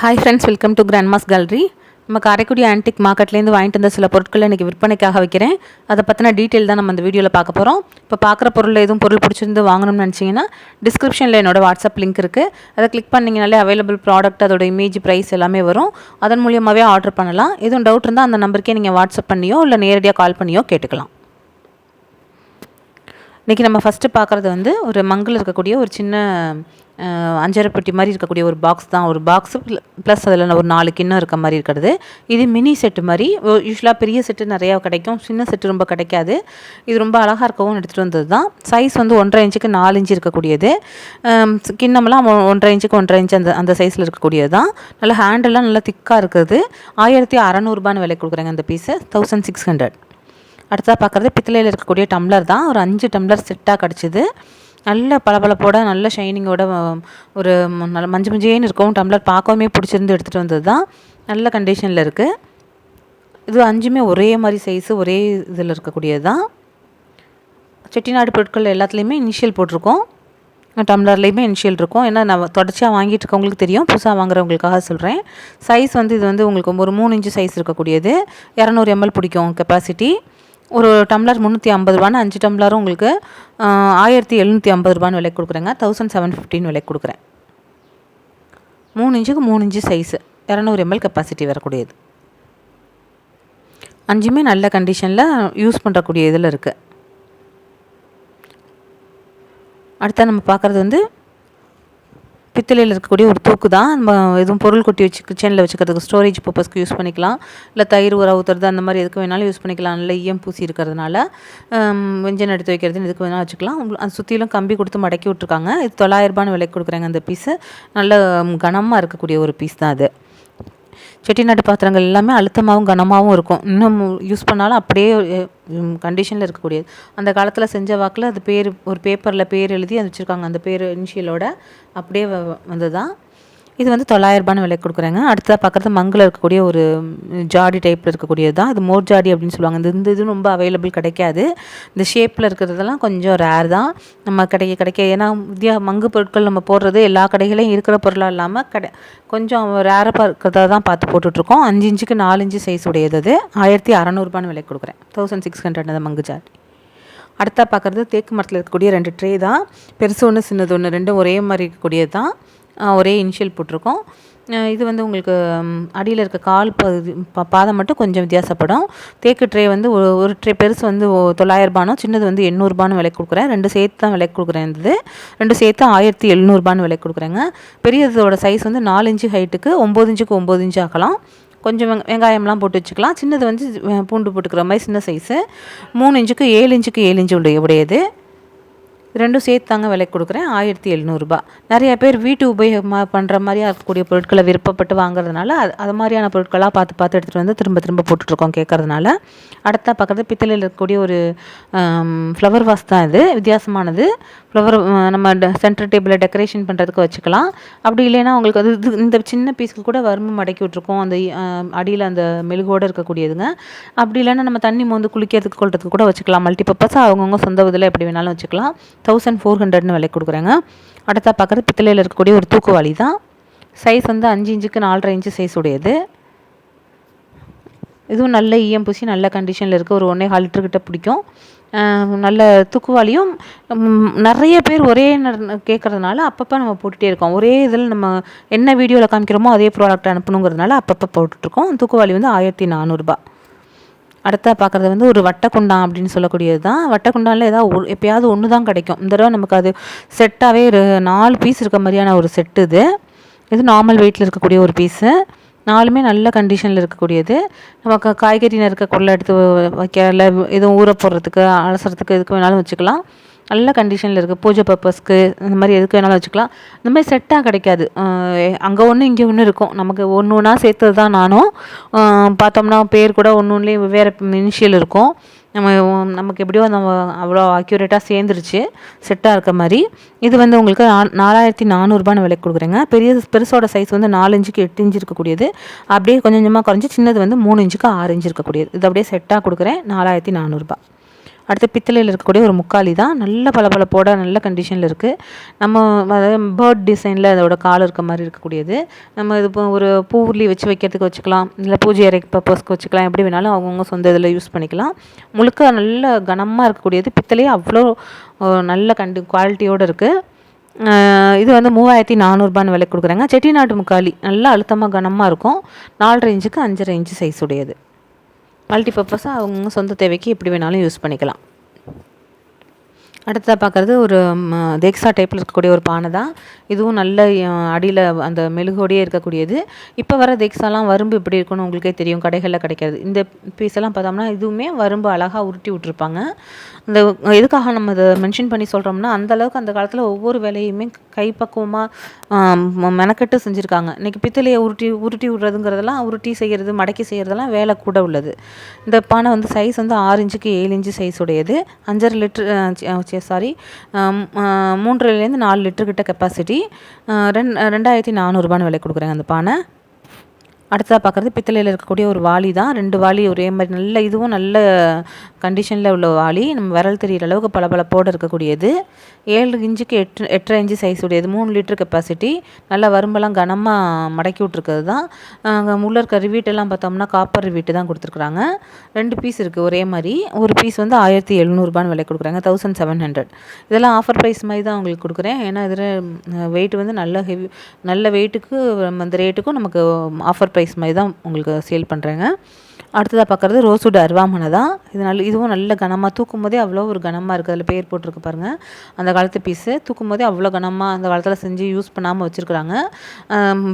Hi friends welcome to grandma's gallery நம்ம Karaikudi antique மார்க்கெட்லேருந்து வாங்கிட்டு வந்த சில பொருட்களை இன்றைக்கி விற்பனைக்காக வைக்கிறேன். அதை பற்றின டீட்டெயில் தான் நம்ம இந்த வீடியோவில் பார்க்க போகிறோம் இப்போ பார்க்குற பொருள் எதுவும் பொருள் பிடிச்சிருந்து வாங்கணும்னு நினச்சிங்கன்னா டிஸ்கிரிப்ஷனில் என்னோட வாட்ஸ்அப் லிங்க் இருக்குது அதை கிளிக் பண்ணிங்கனாலே அவைலபிள் ப்ராடக்ட் அதோட இமேஜ் ப்ரைஸ் எல்லாமே வரும். அதன் மூலியமாகவே ஆர்டர் பண்ணலாம். எதுவும் டவுட் இருந்தால் அந்த நம்பருக்கே நீங்கள் வாட்ஸ்அப் பண்ணியோ இல்லை நேரடியாக கால் பண்ணியோ கேட்டுக்கலாம். இன்றைக்கி நம்ம ஃபஸ்ட்டு பார்க்குறது வந்து ஒரு மங்கில் இருக்கக்கூடிய ஒரு சின்ன அஞ்சரைப்பட்டி அஞ்சரை மாதிரி இருக்கக்கூடிய ஒரு பாக்ஸ் தான். ஒரு பாக்ஸு ப்ளஸ் அதில் ஒரு நாலு கிண்ணம் இருக்க மாதிரி இருக்கிறது. இது மினி செட்டு மாதிரி. யூஸ்வலாக பெரிய செட்டு நிறையா கிடைக்கும். சின்ன செட்டு ரொம்ப கிடைக்காது. இது ரொம்ப அழகாக இருக்கவும் எடுத்துகிட்டு வந்தது தான். சைஸ் வந்து ஒன்றரை இன்ச்சுக்கு நாலு இன்ச்சு இருக்கக்கூடியது. கிண்ணமெல்லாம் ஒன்றரை இன்ச்சுக்கு ஒன்றரை இன்ச்சு அந்த அந்த சைஸில் இருக்கக்கூடியது தான். நல்ல ஹேண்டெல்லாம் நல்லா திக்காக இருக்குது. ஆயிரத்தி அறநூறுபான்னு விலை கொடுக்குறாங்க அந்த பீஸு தௌசண்ட் சிக்ஸ் ஹண்ட்ரட் அடுத்ததாக பார்க்குறது பித்தளையில் இருக்கக்கூடிய டம்ளர் தான். ஒரு அஞ்சு டம்ளர் செட்டாக கிடச்சிது. நல்ல பளபளப்போட நல்ல ஷைனிங்கோட ஒரு நல்ல மஞ்சள் மஞ்சேன்னு இருக்கும். டம்ளர் பார்க்கவுமே பிடிச்சிருந்து எடுத்துகிட்டு வந்தது தான் நல்ல கண்டிஷனில் இருக்குது இது அஞ்சுமே ஒரே மாதிரி சைஸு ஒரே இதில் இருக்கக்கூடியது தான் செட்டிநாடு பொருட்கள் எல்லாத்துலேயுமே இனிஷியல் போட்டிருக்கோம். டம்ளர்லேயுமே இனிஷியல் இருக்கும். ஏன்னா நான் தொடர்ச்சியாக வாங்கிட்டு இருக்கவங்களுக்கு தெரியும். புதுசாக வாங்குறவங்களுக்காக சொல்கிறேன் சைஸ் வந்து இது வந்து உங்களுக்கு ஒரு மூணு இன்ச்சு சைஸ் இருக்கக்கூடியது. இரநூறு எம்எல் பிடிக்கும் கெப்பாசிட்டி ஒரு டம்ளர் முந்நூற்றி ஐம்பது ரூபான்னு அஞ்சு டம்ளரும் உங்களுக்கு ஆயிரத்தி எழுநூற்றி ஐம்பது ரூபான்னு விலை கொடுக்குறேங்க. தௌசண்ட் செவன் ஃபிஃப்டின்னு விலை கொடுக்குறேன். மூணு இன்ச்சுக்கு மூணு இன்ச்சு சைஸு இரநூறு எம்எல் கெப்பாசிட்டி வரக்கூடியது. அஞ்சுமே நல்ல கண்டிஷனில் யூஸ் பண்ணுறக்கூடிய இதில் இருக்குது அடுத்த நம்ம பார்க்குறது வந்து பித்தளையில் இருக்கக்கூடிய ஒரு தூக்கு தான் நம்ம எதுவும் பொருள் கொட்டி வச்சு கிச்சனில் வச்சுக்கிறதுக்கு ஸ்டோரேஜ் பர்பஸ்க்கு யூஸ் பண்ணிக்கலாம். இல்லை தயிர் உர ஊற்றுறது அந்த மாதிரி எதுக்கு வேணாலும் யூஸ் பண்ணிக்கலாம். நல்ல ஈயம் பூசி இருக்கிறதுனால வெஞ்சன் எடுத்து வைக்கிறதுன்னு எதுக்கு வேணாலும் வச்சுக்கலாம். அது சுற்றிலும் கம்பி கொடுத்து மடக்கி விட்ருக்காங்க இது தொள்ளாயிரரூபான்னு விலைக்கு கொடுக்குறாங்க அந்த பீஸு நல்ல கனமாக இருக்கக்கூடிய ஒரு பீஸ் தான் அது. செட்டிநாட்டு பாத்திரங்கள் எல்லாமே அழுத்தமாகவும் கனமாகவும் இருக்கும். இன்னும் யூஸ் பண்ணாலும் அப்படியே கண்டிஷனில் இருக்கக்கூடியது. அந்த காலத்தில் செஞ்ச வாக்கில் அது பேர் ஒரு பேப்பரில் பேர் எழுதி அது வச்சுருக்காங்க. அந்த பேர் இனிஷியலோட அப்படியே வ- வந்ததுதான். இது வந்து தொள்ளாயிரரூபான்னு விலை கொடுக்குறாங்க. அடுத்ததாக பார்க்குறது மங்கில் இருக்கக்கூடிய ஒரு ஜாடி டைப்பில் இருக்கக்கூடியது தான். இது மோர் ஜாடி அப்படின்னு சொல்லுவாங்க. இந்த இந்த இது ரொம்ப அவைலபிள் கிடைக்காது. இந்த ஷேப்பில் இருக்கிறதெல்லாம் கொஞ்சம் ரேர் தான். நம்ம கிடைக்க கிடைக்க ஏன்னா வித்தியா மங்கு பொருட்கள் நம்ம போடுறது எல்லா கடைகளையும் இருக்கிற பொருளாக இல்லாமல் கடை கொஞ்சம் ரேராக இருக்கிறதா தான் பார்த்து போட்டுட்ருக்கோம். அஞ்சு இன்ச்சுக்கு நாலு இன்ச்சு சைஸ் உடையது அது. ஆயிரத்தி அறநூறுபான்னு விலை கொடுக்குறேன். தௌசண்ட் சிக்ஸ் ஹண்ட்ரட் அந்த மங்கு ஜாடி. அடுத்தா பார்க்குறது தேக்கு மரத்தில் இருக்கக்கூடிய ரெண்டு ட்ரே தான். பெருசு ஒன்று சின்னது ஒன்று ரெண்டும் ஒரே மாதிரி இருக்கக்கூடியது தான். ஒரே இனிஷியல் போட்டிருக்கோம். இது வந்து உங்களுக்கு அடியில் இருக்க கால் பகுதி பா- பாதம் மட்டும் கொஞ்சம் வித்தியாசப்படும். தேக்கு ட்ரே வந்து ஒரு ட்ரே பெருசு வந்து ஒ- தொள்ளாயிரரூபானும் சின்னது வந்து எண்ணூறுபான்னு விலை கொடுக்குறேன். ரெண்டு சேர்த்து தான் விலை கொடுக்குறேன் இது. ரெண்டு சேர்த்து ஆயிரத்தி எழுநூறுபான்னு விலை கொடுக்குறேங்க. பெரியதோட சைஸ் வந்து நாலு இன்ச்சு ஹைட்டுக்கு ஒம்பது இன்ச்சுக்கு ஒம்பது இன்ச்சு ஆக்கலாம். கொஞ்சம் வெங்காயம்லாம் போட்டு வச்சுக்கலாம். சின்னது வந்து பூண்டு போட்டுக்கிற மாதிரி சின்ன சைஸு மூணு இன்ச்சுக்கு ஏழு இன்ச்சுக்கு ஏழு இன்ச்சு உடைய உடையது. ரெண்டும் சேர்த்து தாங்க விலை கொடுக்குறேன். ஆயிரத்தி எழுநூறுபா. நிறைய பேர் வீட்டு உபயோகமாக பண்ணுற மாதிரியாக இருக்கக்கூடிய பொருட்களை விருப்பப்பட்டு வாங்குறதுனால அது அது மாதிரியான பொருட்களாக பார்த்து பார்த்து எடுத்துகிட்டு வந்து திரும்ப திரும்ப போட்டுட்ருக்கோம் கேட்கறதுனால. அடுத்தா பார்க்குறது பித்தளையில் இருக்கக்கூடிய ஒரு ஃப்ளவர் வாஸ் தான் இது. வித்தியாசமானது. ஃப்ளவர் நம்ம சென்டர் டேபிளில் டெக்கரேஷன் பண்ணுறதுக்கு வச்சுக்கலாம். அப்படி இல்லைன்னா உங்களுக்கு அது இது இந்த சின்ன பீஸ்க்கு கூட வறுமை மடக்கி விட்ருக்கோம் அந்த அடியில் அந்த மெழுகோடு இருக்கக்கூடியதுங்க. அப்படி இல்லைன்னா நம்ம தண்ணி மோந்து குளிக்கிறதுக்கு கொள்றதுக்கு கூட வச்சுக்கலாம். மல்டி பர்பஸாக அவங்கவுங்க சொந்த இதில் எப்படி வேணாலும் வச்சுக்கலாம். தௌசண்ட் ஃபோர் ஹண்ட்ரட்னு விலை கொடுக்குறாங்க. அடுத்தா பார்க்குறது பித்தளையில் இருக்கக்கூடிய ஒரு தூக்குவாளி தான். சைஸ் வந்து அஞ்சு இன்ச்சுக்கு நாலரை இன்ச்சு சைஸ் உடையது. இதுவும் நல்ல ஈயம் பூசி நல்ல கண்டிஷனில் இருக்குது ஒரு ஒன்றே கால் கிட்ட பிடிக்கும். நல்ல தூக்குவாளியும் நிறைய பேர் ஒரே கேட்குறதுனால அப்பப்போ நம்ம போட்டுகிட்டே இருக்கோம். ஒரே இதில் நம்ம என்ன வீடியோவில் காமிக்கிறோமோ அதே ப்ராடக்ட் அனுப்பணுங்கிறதுனால அப்பப்போ போட்டுட்ருக்கோம். தூக்குவாளி வந்து ஆயிரத்தி நானூறுரூபா அடுத்தா பார்க்குறது வந்து ஒரு வட்டக்குண்டான் அப்படின்னு சொல்லக்கூடியது தான் வட்டக்குண்டானில் ஏதாவது எப்பயாவது ஒன்று தான் கிடைக்கும். இந்த தடவை நமக்கு அது செட்டாகவே ஒரு நாலு பீஸ் இருக்க மாதிரியான ஒரு செட்டு இது. இது நார்மல் வெயிட்டில் இருக்கக்கூடிய ஒரு பீஸு நாலுமே நல்ல கண்டிஷனில் இருக்கக்கூடியது. நமக்கு காய்கறி நறுக்க குரலை எடுத்து வைக்கல வைக்க இல்லை எதுவும் ஊற போடுறதுக்கு அலசுறதுக்கு எதுக்கு வேணாலும் வச்சுக்கலாம். நல்ல கண்டிஷனில் இருக்குது பூஜை பர்பஸ்க்கு இந்த மாதிரி எதுக்கு வேணாலும் வச்சுக்கலாம். இந்த மாதிரி செட்டாக கிடைக்காது. அங்கே ஒன்று இங்கே ஒன்று இருக்கும். நமக்கு ஒன்று ஒன்றா சேர்த்தது தான் நானும். பார்த்தோம்னா பேர் கூட ஒன்று ஒன்றுலேயும் வேறு இனிஷியல் இருக்கும். நம்ம நமக்கு எப்படியோ நம்ம அவ்வளோ அக்யூரேட்டாக சேர்ந்துருச்சு. செட்டாக இருக்க மாதிரி. இது வந்து உங்களுக்கு நாலாயிரத்தி நானூறுபான்னு விலை கொடுக்குறேங்க. பெரிய பெருசோட சைஸ் வந்து நாலு இன்ச்சுக்கு எட்டு இன்ச்சு இருக்கக்கூடியது. அப்படியே கொஞ்சம் கொஞ்சமாக குறைஞ்சி சின்னது வந்து மூணு இன்ச்சுக்கு ஆறு இன்ச்சு இருக்கக்கூடியது. இது அப்படியே செட்டாக கொடுக்குறேன். நாலாயிரத்தி நானூறுபா அடுத்து பித்தளையில் இருக்கக்கூடிய ஒரு முக்காலி தான். நல்ல பளபளப்போட நல்ல கண்டிஷனில் இருக்குது நம்ம பேர்ட் டிசைனில் அதோட கால் இருக்க மாதிரி இருக்கக்கூடியது. நம்ம இது இப்போ ஒரு பூவுர்லி வச்சு வைக்கிறதுக்கு வச்சுக்கலாம். இல்லை பூஜை அறை பர்பஸ்க்கு வச்சுக்கலாம். எப்படி வேணாலும் அவங்கவுங்க சொந்த இதில் யூஸ் பண்ணிக்கலாம். முழுக்க நல்ல கனமாக இருக்கக்கூடியது. பித்தளையே அவ்வளோ நல்ல கண்டு குவாலிட்டியோடு இருக்குது இது வந்து மூவாயிரத்தி நானூறுபான்னு விலை கொடுக்குறாங்க. செட்டிநாட்டு முக்காலி நல்லா அழுத்தமாக கனமாக இருக்கும். நாலரை இன்ச்சுக்கு அஞ்சரை இன்ச்சு சைஸ் உடையது. மல்டி பர்பஸாக அவங்க சொந்த தேவைக்கு எப்படி வேணாலும் யூஸ் பண்ணிக்கலாம். அடுத்ததாக பார்க்குறது ஒரு தேக்ஸா டைப்பில் இருக்கக்கூடிய ஒரு பானை தான். இதுவும் நல்ல அடியில் அந்த மெழுகோடையே இருக்கக்கூடியது. இப்போ வர தேக்ஸாலாம் வரும்பு எப்படி இருக்குன்னு உங்களுக்கே தெரியும். கடைகளில் கிடைக்காது இந்த பீஸ் எல்லாம் பார்த்தோம்னா இதுவுமே வரும்பு அழகாக உருட்டி விட்ருப்பாங்க இந்த எதுக்காக நம்ம இதை மென்ஷன் பண்ணி சொல்கிறோம்னா அந்த அளவுக்கு அந்த காலத்தில் ஒவ்வொரு வேலையுமே கைப்பக்குவமாக மெனக்கெட்டு செஞ்சுருக்காங்க. இன்றைக்கி பித்தளையை உருட்டி உருட்டி விடுறதுங்கிறதெல்லாம் உருட்டி செய்கிறது மடக்கி செய்கிறதெல்லாம் வேலை கூட உள்ளது. இந்த பானை வந்து சைஸ் வந்து ஆறு இன்ச்சுக்கு ஏழு இன்ச்சு சைஸ் உடையது. அஞ்சரை லிட்டர் சாரி மூன்றுலேருந்து நாலு லிட்டர் கிட்ட கெப்பாசிட்டி ரெண் ரெண்டாயிரத்தி நானூறுபான்னு விலை கொடுக்குறாங்க அந்த பானை. அடுத்ததாக பார்க்குறது பித்தளையில் இருக்கக்கூடிய ஒரு வாளி தான். ரெண்டு வாளி ஒரே மாதிரி நல்ல இதுவும் நல்ல கண்டிஷனில் உள்ள வாளி. நம்ம விரல் தெரியிற அளவுக்கு பளபளப்போடு இருக்கக்கூடியது. ஏழு இன்ச்சுக்கு எட்டு எட்டரை இன்ச்சு சைஸ் உடையது. மூணு லிட்டர் கெப்பாசிட்டி நல்லா வரும்பெல்லாம் கனமாக மடக்கி விட்ருக்கிறது தான். அங்கே உள்ள இருக்க ரிவீட்டெல்லாம் பார்த்தோம்னா காப்பர் ரிவீட்டு தான் கொடுத்துருக்குறாங்க. ரெண்டு பீஸ் இருக்குது ஒரே மாதிரி. ஒரு பீஸ் வந்து ஆயிரத்தி எழுநூறுபான்னு விலை கொடுக்குறாங்க. தௌசண்ட் செவன் ஹண்ட்ரட் இதெல்லாம் ஆஃபர் ப்ரைஸ் மாதிரி தான் உங்களுக்கு கொடுக்குறேன். ஏன்னா இதில் வெயிட் வந்து நல்ல ஹெவி நல்ல வெயிட்டுக்கு அந்த ரேட்டுக்கும் நமக்கு ஆஃபர் ப்ரைஸ் மாதிரி தான் உங்களுக்கு சேல் பண்ணுறேங்க அடுத்ததாக பார்க்குறது ரோஸுட் அருவாமனை தான். இது நல்ல இதுவும் நல்ல கனமாக தூக்கும் போதே அவ்வளோ ஒரு கனமாக இருக்குது அதில் பேர் போட்டிருக்கு பாருங்கள் அந்த காலத்து பீஸு தூக்கும் போதே அவ்வளோ கனமாக அந்த காலத்தில் செஞ்சு யூஸ் பண்ணாமல் வச்சுருக்குறாங்க.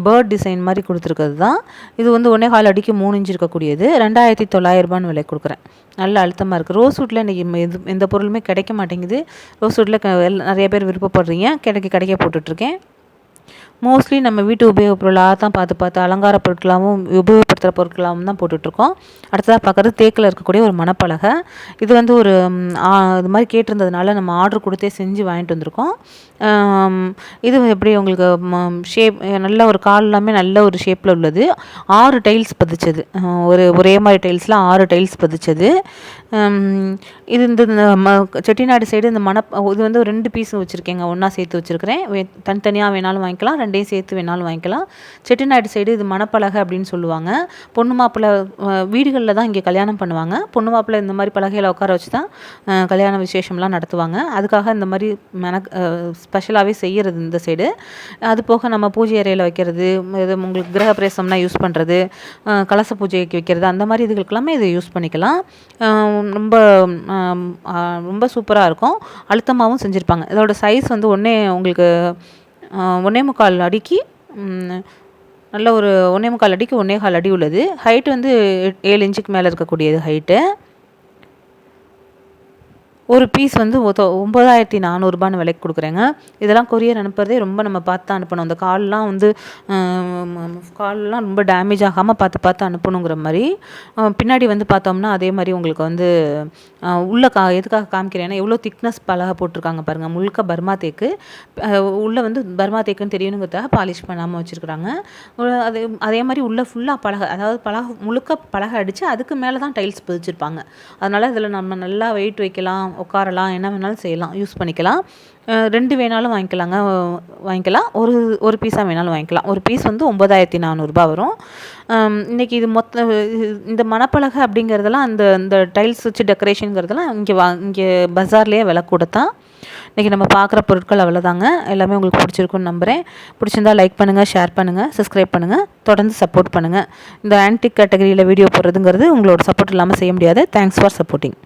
பேர்ட் டிசைன் மாதிரி கொடுத்துருக்கிறது தான். இது வந்து ஒன்றே கால் அடிக்கு மூணு இன்ச்சு இருக்கக்கூடியது. ரெண்டாயிரத்தி தொள்ளாயிரரூபான்னு விலை கொடுக்குறேன். நல்ல அழுத்தமாக இருக்குது ரோஸ்வுட்டில் இன்றைக்கி எது எந்த பொருளுமே கிடைக்க மாட்டேங்குது. ரோஸ்வுட்டில் நிறைய பேர் விருப்பப்படுறீங்க. கிடைக்க கிடைக்க போட்டுட்ருக்கேன். மோஸ்ட்லி நம்ம வீட்டு உபயோகப் பொருளாக தான் பார்த்து பார்த்து அலங்கார பொருட்களாகவும் உபயோகப்படுத்துகிற பொருட்களாகவும் தான் போட்டுட்ருக்கோம். அடுத்ததாக பார்க்குறது தேக்கில் இருக்கக்கூடிய ஒரு மணப்பலகை. இது வந்து ஒரு இது மாதிரி கேட்டிருந்ததுனால நம்ம ஆர்டர் கொடுத்தே செஞ்சு வாங்கிட்டு வந்திருக்கோம். இது எப்படி உங்களுக்கு ஷேப் நல்ல ஒரு கால் எல்லாமே நல்ல ஒரு ஷேப்பில் உள்ளது. ஆறு டைல்ஸ் பதிச்சது. ஒரு ஒரே மாதிரி டைல்ஸில் ஆறு டைல்ஸ் பதிச்சது. இது இந்த ம- செட்டிநாடு சைடு இந்த மணப் இது வந்து ஒரு ரெண்டு பீஸ் வச்சுருக்கேங்க. ஒன்றா சேர்த்து வச்சுருக்கிறேன். தனித்தனியாக வேணாலும் வாங்கிக்கலாம். ரெண்டையும் சேர்த்து வேணாலும் வாங்கிக்கலாம். செட்டிநாடு சைடு இது மணப்பலகை அப்படின்னு சொல்லுவாங்க. பொண்ணு மாப்பிள்ளை வீடுகளில் தான் இங்கே கல்யாணம் பண்ணுவாங்க. பொண்ணு மாப்பிள்ளை இந்த மாதிரி பலகையில் உட்கார வச்சு தான் கல்யாண விசேஷம்லாம் நடத்துவாங்க. அதுக்காக இந்த மாதிரி மெனக் ஸ்பெஷலாகவே செய்கிறது இந்த சைடு அது போக நம்ம பூஜை அறையில் வைக்கிறது இது உங்களுக்கு கிரகப்பிரவேசம்னா யூஸ் பண்ணுறது கலச பூஜைக்கு வைக்கிறது அந்த மாதிரி இதுகளுக்கெல்லாமே இதை யூஸ் பண்ணிக்கலாம். ரொம்ப ரொம்ப சூப்பராக இருக்கும். அழுத்தமாகவும் செஞ்சுருப்பாங்க. இதோட சைஸ் வந்து ஒன்றே உங்களுக்கு ஒன்றே முக்கால் அடிக்கு நல்ல ஒரு ஒன்றே முக்கால் அடிக்கு ஒன்றே கால் அடி உள்ளது. ஹைட் வந்து ஏழு இன்ச்சுக்கு மேலே இருக்கக்கூடியது ஹைட்டு ஒரு பீஸ் வந்து ஒத்த- ஒம்பதாயிரத்தி நானூறுபான்னு விலைக்கு கொடுக்குறேங்க. இதெல்லாம் கொரியர் அனுப்புறதே ரொம்ப நம்ம பார்த்து தான் அனுப்பணும். அந்த கால்லாம் வந்து கால்லாம் ரொம்ப டேமேஜ் ஆகாமல் பார்த்து பார்த்து அனுப்பணுங்கிற மாதிரி. பின்னாடி வந்து பார்த்தோம்னா அதே மாதிரி உங்களுக்கு வந்து உள்ளே உள்ள கா எதுக்காக காமிக்கிறேன்னா எவ்வளோ திக்னஸ் பலகை போட்டிருக்காங்க பாருங்கள் முழுக்க பர்மா தேக்கு. உள்ளே வந்து பர்மா தேக்குன்னு தெரியணுங்கிறதாக பாலிஷ் பண்ணாமல் வச்சுருக்குறாங்க. அதே அதே மாதிரி உள்ளே ஃபுல்லாக பலகை அதாவது பலகை முழுக்க பலகை அடித்து அதுக்கு மேலே தான் டைல்ஸ் பதிச்சிருப்பாங்க. அதனால் இதில் நம்ம நல்லா வெயிட் வைக்கலாம். உட்காரலாம் என்ன வேணாலும் செய்யலாம் யூஸ் பண்ணிக்கலாம். ரெண்டு வேணாலும் வாங்கிக்கலாங்க. வாங்கிக்கலாம். ஒரு ஒரு பீஸாக வேணாலும் வாங்கிக்கலாம். ஒரு பீஸ் வந்து ஒம்பதாயிரத்தி நானூறுரூபா வரும். இன்றைக்கி இது மொத்த இந்த மணப்பலகை அப்படிங்கிறதெல்லாம் அந்த இந்த டைல்ஸ் வச்சு டெக்கரேஷனுங்கிறதெல்லாம் இங்கே வா இங்கே பஜார்லேயே விலை கொடுத்தான். இன்றைக்கி நம்ம பார்க்குற பொருட்கள் அவ்வளோதாங்க எல்லாமே உங்களுக்கு பிடிச்சிருக்குன்னு நம்புகிறேன் பிடிச்சிருந்தா லைக் பண்ணுங்கள் ஷேர் பண்ணுங்கள் சப்ஸ்கிரைப் பண்ணுங்கள் தொடர்ந்து சப்போர்ட் பண்ணுங்கள் இந்த ஆன்டிக் கேட்டகரியில் வீடியோ போடுறதுங்கிறது உங்களோட சப்போர்ட் இல்லாமல் செய்ய முடியாது. Thanks for supporting